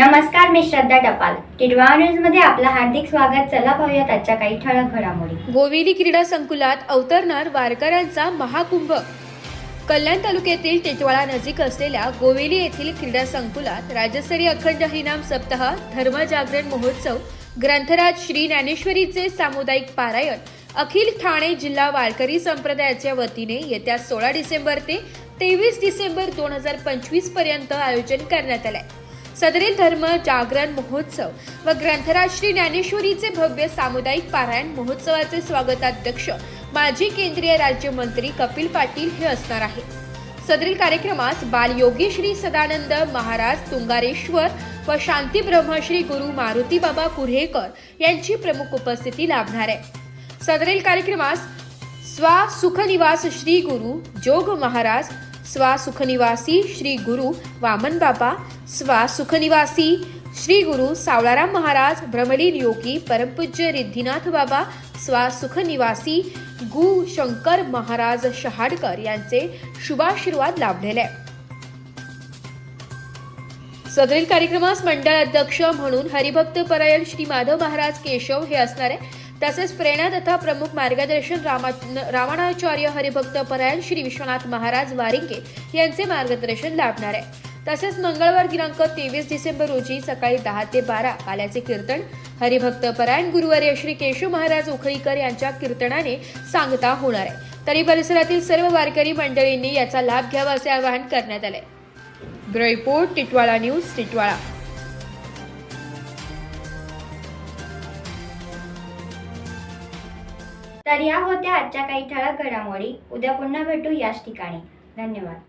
नमस्कार मी श्रद्धा टपाल. टिडवा न्यूजमध्ये आपलं हार्दिक स्वागत. चला पाहूयात आजच्या काही ठळक घडामोडी. गोविली क्रीडा संकुलात अवतरणार वारकऱ्यांचा महाकुंभ. कल्याण तालुक्यातील टिटवाळा नजीक असलेल्या गोवेली येथील क्रीडा संकुलात राज्यस्तरीय अखंड हरिनाम सप्ताह धर्म जागरण महोत्सव ग्रंथराज श्री ज्ञानेश्वरीचे सामुदायिक पारायण अखिल ठाणे जिल्हा वारकरी संप्रदायाच्या वतीने येत्या सोळा डिसेंबर ते तेवीस डिसेंबर दोन हजार पंचवीसपर्यंत आयोजन करण्यात आलंय. सदरील धर्म जागरण महोत्सव व ग्रंथराज श्री ज्ञानेश्वरीचे भव्य सामुदायिक पारायण महोत्सवाचे स्वागताध्यक्ष माजी केंद्रीय राज्यमंत्री कपिल पाटील हे असणार आहे सदरील कार्यक्रमास बालयोगी श्री सदानंद महाराज तुंगारेश्वर व शांती ब्रह्मश्री गुरु मारुती बाबा कुऱ्हेकर यांची प्रमुख उपस्थिती लाभणार आहे. सदरील कार्यक्रमास स्वा सुखनिवास श्री गुरु जोग महाराज स्वा सुखनिवासी श्री गुरु वामन बाबा स्वा सुखनिवासी श्री गुरु सावळाराम महाराज भ्रमलीन योगी परमपूज्य रिद्धीनाथ बाबा स्वा सुखनिवासी गु शंकर महाराज शहाडकर यांचे शुभाशीर्वाद लाभलेले आहे. सदरील कार्यक्रमास मंडळ अध्यक्ष म्हणून हरिभक्त परायण श्री माधव महाराज केशव हे असणार आहे तसेच प्रेरणा तथा प्रमुख मार्गदर्शन रामा रामाणाचार्य हरिभक्त परायण श्री विश्वनाथ महाराज वारिंगे यांचे मार्गदर्शन लाभणार. आहे तसेच मंगळवार दिनांक तेवीस डिसेंबर रोजी सकाळी दहा ते बारा आल्याचे कीर्तन हरिभक्त परायण गुरुवारी श्री केशव महाराज उखळीकर यांच्या कीर्तनाने सांगता होणार आहे. तरी परिसरातील सर्व वारकरी मंडळींनी याचा लाभ घ्यावा असे आवाहन करण्यात आले. Bureau report Titwala news Titwala. तर या होत्या आजच्या काही ठळक घडामोडी. उद्या पुन्हा भेटू याच ठिकाणी. धन्यवाद.